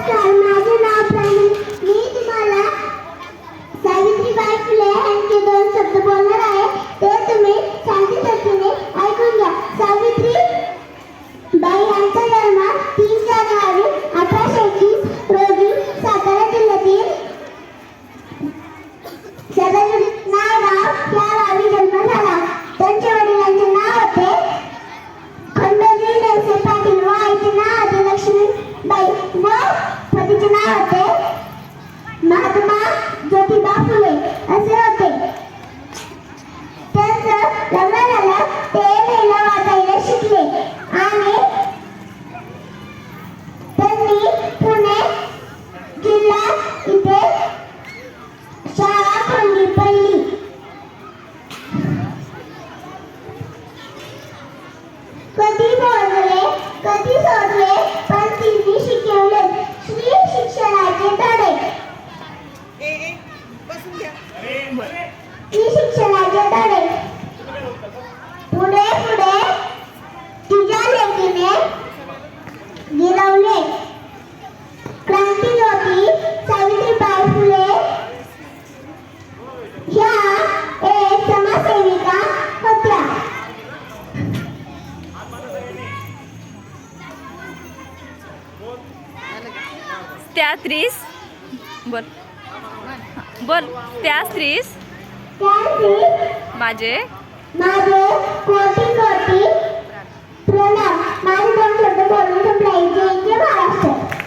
नमस्कार माझे होते महात्मा ज्योतिबा फुले असे होते. त्यांचं लग्न झालं ते शिकले. आणि त्यांनी पुणे जिल्हा इथे शाळा खोलली कधी बोलले कधी सोडले श्री शिक्षणाचे धडे पुढे पुढे तुझ्या लेकीने गिरवले क्रांतीज्योती सावित्रीबाई फुले ह्या एक समाजसेविका होत्या त्या स्त्रीस बोल. बोल त्या स्त्रीस माझे